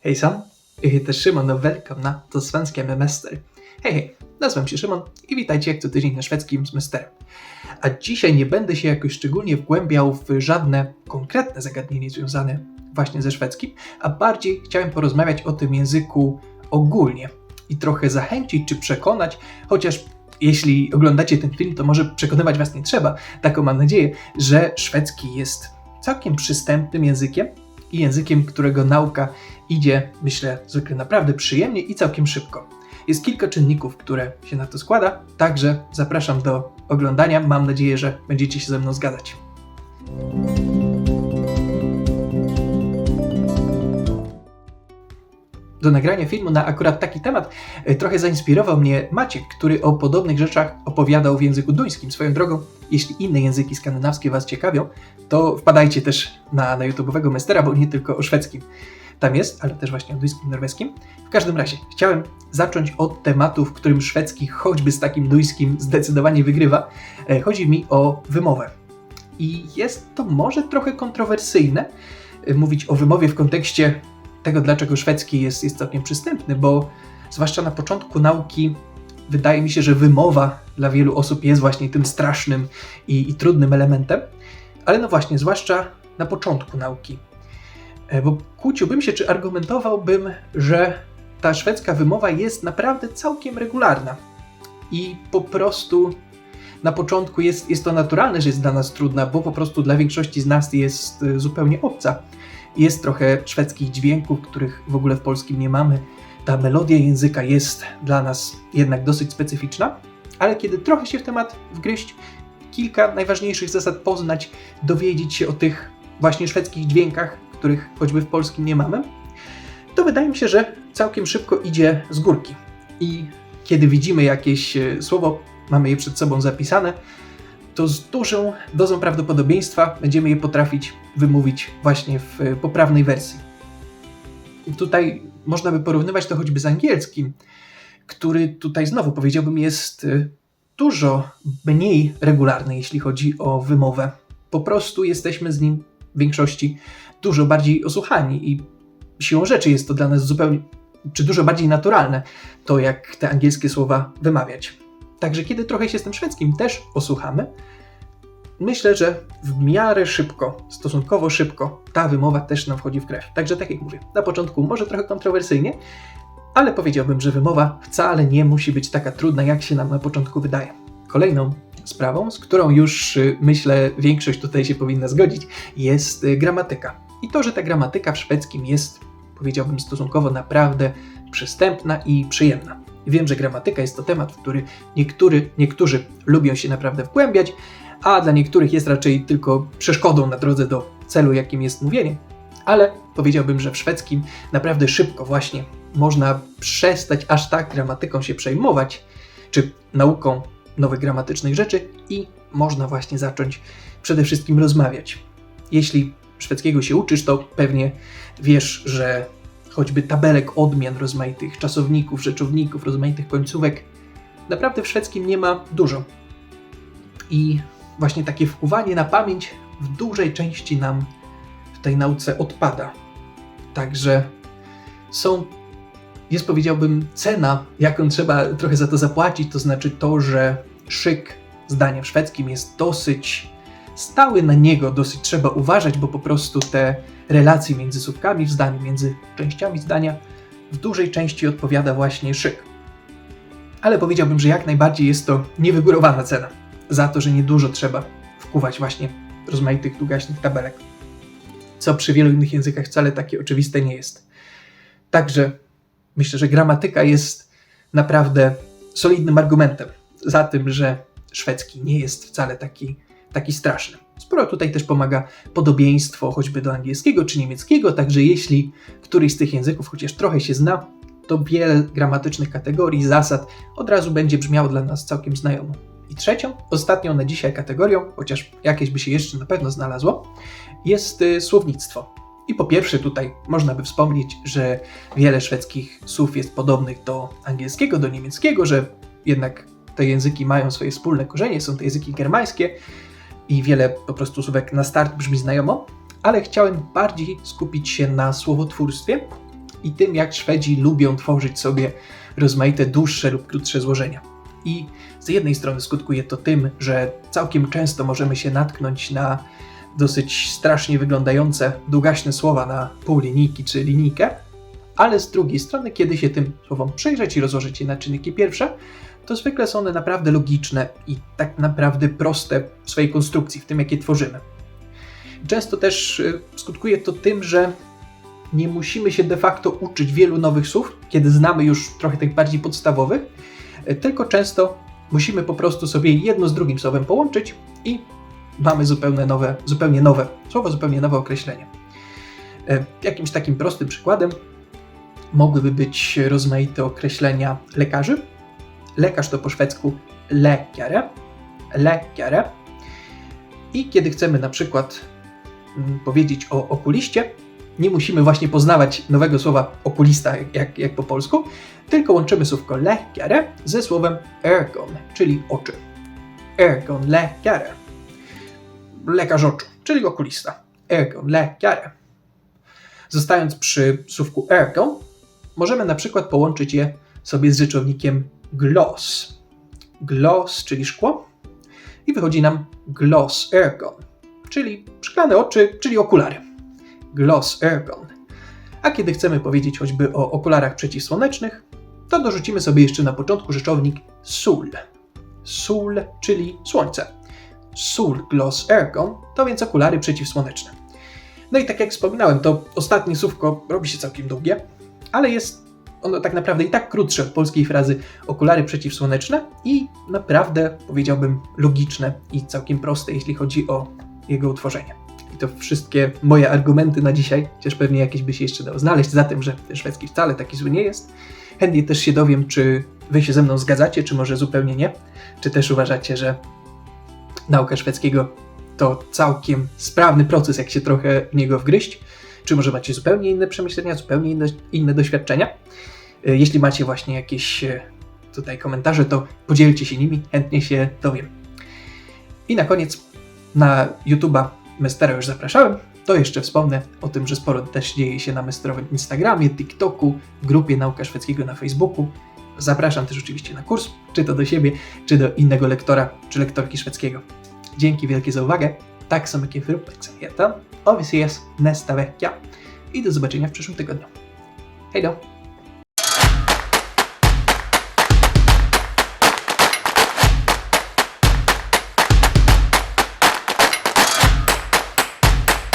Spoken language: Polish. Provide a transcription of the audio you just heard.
Hejsan, jag heter Szymon och välkomna do Svenska med Mäster. Hej, hej, nazywam się Szymon i witajcie jak co tydzień na szwedzkim z. A dzisiaj nie będę się jakoś szczególnie wgłębiał w żadne konkretne zagadnienie związane właśnie ze szwedzkim, a bardziej chciałem porozmawiać o tym języku ogólnie i trochę zachęcić czy przekonać, chociaż jeśli oglądacie ten film, to może przekonywać was nie trzeba, taką mam nadzieję, że szwedzki jest całkiem przystępnym językiem i językiem, którego nauka idzie, myślę, zwykle naprawdę przyjemnie i całkiem szybko. Jest kilka czynników, które się na to składa, także zapraszam do oglądania. Mam nadzieję, że będziecie się ze mną zgadzać. Do nagrania filmu na akurat taki temat e, trochę zainspirował mnie Maciek, który o podobnych rzeczach opowiadał w języku duńskim. Swoją drogą, jeśli inne języki skandynawskie Was ciekawią, to wpadajcie też na, na YouTube'owego Mestera, bo nie tylko o szwedzkim tam jest, ale też właśnie o duńskim, norweskim. W każdym razie, chciałem zacząć od tematu, w którym szwedzki choćby z takim duńskim zdecydowanie wygrywa. E, Chodzi mi o wymowę. I jest to może trochę kontrowersyjne e, mówić o wymowie w kontekście tego, dlaczego szwedzki jest, jest całkiem przystępny, bo zwłaszcza na początku nauki wydaje mi się, że wymowa dla wielu osób jest właśnie tym strasznym i, i trudnym elementem. Ale no właśnie, zwłaszcza na początku nauki. E, Bo kłóciłbym się, czy argumentowałbym, że ta szwedzka wymowa jest naprawdę całkiem regularna. I po prostu na początku jest, jest to naturalne, że jest dla nas trudna, bo po prostu dla większości z nas jest e, zupełnie obca. Jest trochę szwedzkich dźwięków, których w ogóle w polskim nie mamy. Ta melodia języka jest dla nas jednak dosyć specyficzna, ale kiedy trochę się w temat wgryźć, kilka najważniejszych zasad poznać, dowiedzieć się o tych właśnie szwedzkich dźwiękach, których choćby w polskim nie mamy, to wydaje mi się, że całkiem szybko idzie z górki. I kiedy widzimy jakieś e, słowo, mamy je przed sobą zapisane, to z dużą dozą prawdopodobieństwa będziemy je potrafić wymówić właśnie w e, poprawnej wersji. Tutaj można by porównywać to choćby z angielskim, który tutaj znowu powiedziałbym jest e, dużo mniej regularny, jeśli chodzi o wymowę. Po prostu jesteśmy z nim w większości dużo bardziej osłuchani i siłą rzeczy jest to dla nas zupełnie, czy dużo bardziej naturalne, to jak te angielskie słowa wymawiać. Także kiedy trochę się z tym szwedzkim też osłuchamy, myślę, że w miarę szybko, stosunkowo szybko, ta wymowa też nam wchodzi w krew. Także tak jak mówię, na początku może trochę kontrowersyjnie, ale powiedziałbym, że wymowa wcale nie musi być taka trudna, jak się nam na początku wydaje. Kolejną sprawą, z którą już y, myślę większość tutaj się powinna zgodzić, jest y, gramatyka. I to, że ta gramatyka w szwedzkim jest, powiedziałbym, stosunkowo naprawdę przystępna i przyjemna. Wiem, że gramatyka jest to temat, w który niektóry, niektórzy lubią się naprawdę wgłębiać, a dla niektórych jest raczej tylko przeszkodą na drodze do celu, jakim jest mówienie. Ale powiedziałbym, że w szwedzkim naprawdę szybko właśnie można przestać aż tak gramatyką się przejmować, czy nauką nowych gramatycznych rzeczy i można właśnie zacząć przede wszystkim rozmawiać. Jeśli szwedzkiego się uczysz, to pewnie wiesz, że choćby tabelek odmian rozmaitych czasowników, rzeczowników, rozmaitych końcówek, naprawdę w szwedzkim nie ma dużo. I właśnie takie wkuwanie na pamięć w dużej części nam w tej nauce odpada. Także są, jest powiedziałbym, cena, jaką trzeba trochę za to zapłacić, to znaczy to, że szyk zdania w szwedzkim jest dosyć stały na niego, dosyć trzeba uważać, bo po prostu te relacje między słówkami w zdaniu, między częściami zdania w dużej części odpowiada właśnie szyk. Ale powiedziałbym, że jak najbardziej jest to niewygórowana cena za to, że niedużo trzeba wkuwać właśnie rozmaitych długaśnych tabelek. Co przy wielu innych językach wcale takie oczywiste nie jest. Także myślę, że gramatyka jest naprawdę solidnym argumentem za tym, że szwedzki nie jest wcale taki, taki straszny. Sporo tutaj też pomaga podobieństwo choćby do angielskiego czy niemieckiego, także jeśli któryś z tych języków chociaż trochę się zna, to wiele gramatycznych kategorii, zasad od razu będzie brzmiało dla nas całkiem znajomo. I trzecią, ostatnią na dzisiaj kategorią, chociaż jakieś by się jeszcze na pewno znalazło, jest y, słownictwo. I po pierwsze tutaj można by wspomnieć, że wiele szwedzkich słów jest podobnych do angielskiego, do niemieckiego, że jednak te języki mają swoje wspólne korzenie, są to języki germańskie i wiele po prostu słówek na start brzmi znajomo, ale chciałem bardziej skupić się na słowotwórstwie i tym, jak Szwedzi lubią tworzyć sobie rozmaite dłuższe lub krótsze złożenia. I z jednej strony skutkuje to tym, że całkiem często możemy się natknąć na dosyć strasznie wyglądające długaśne słowa na pół linijki czy linijkę, ale z drugiej strony, kiedy się tym słowom przyjrzeć i rozłożyć je na czynniki pierwsze, to zwykle są one naprawdę logiczne i tak naprawdę proste w swojej konstrukcji, w tym jakie tworzymy. Często też y, skutkuje to tym, że nie musimy się de facto uczyć wielu nowych słów, kiedy znamy już trochę tych bardziej podstawowych, y, tylko często musimy po prostu sobie jedno z drugim słowem połączyć i mamy zupełnie nowe, zupełnie nowe słowo, zupełnie nowe określenie. Y, Jakimś takim prostym przykładem mogłyby być rozmaite określenia lekarzy. Lekarz to po szwedzku läkare, läkare. I kiedy chcemy na przykład mm, powiedzieć o okuliście, nie musimy właśnie poznawać nowego słowa okulista, jak, jak po polsku, tylko łączymy słówko läkare ze słowem ergon, czyli oczy. Ergon läkare. Lekarz oczu, czyli okulista. Ergon läkare. Zostając przy słówku ergon, możemy na przykład połączyć je sobie z rzeczownikiem gloss. Gloss, czyli szkło, i wychodzi nam gloss ergon, czyli szklane oczy, czyli okulary. Gloss ergon. A kiedy chcemy powiedzieć choćby o okularach przeciwsłonecznych, to dorzucimy sobie jeszcze na początku rzeczownik sul. Sul, czyli słońce. Sul gloss ergon to więc okulary przeciwsłoneczne. No i tak jak wspominałem, to ostatnie słówko robi się całkiem długie, ale jest ono tak naprawdę i tak krótsze od polskiej frazy okulary przeciwsłoneczne i naprawdę powiedziałbym logiczne i całkiem proste, jeśli chodzi o jego utworzenie. I to wszystkie moje argumenty na dzisiaj, chociaż pewnie jakieś by się jeszcze dało znaleźć za tym, że szwedzki wcale taki zły nie jest. Chętnie też się dowiem, czy wy się ze mną zgadzacie, czy może zupełnie nie, czy też uważacie, że nauka szwedzkiego to całkiem sprawny proces, jak się trochę w niego wgryźć, czy może macie zupełnie inne przemyślenia, zupełnie inne, inne doświadczenia. E, Jeśli macie właśnie jakieś e, tutaj komentarze, to podzielcie się nimi, chętnie się dowiem. I na koniec na YouTube'a Mestera już zapraszałem, to jeszcze wspomnę o tym, że sporo też dzieje się na Mesterowym Instagramie, TikToku, grupie Nauka Szwedzkiego na Facebooku. Zapraszam też oczywiście na kurs, czy to do siebie, czy do innego lektora, czy lektorki szwedzkiego. Dzięki wielkie za uwagę. Tak så mycket för Och vi ses nästa vecka. I do zobaczenia w przyszłym tygodniu. Hej då!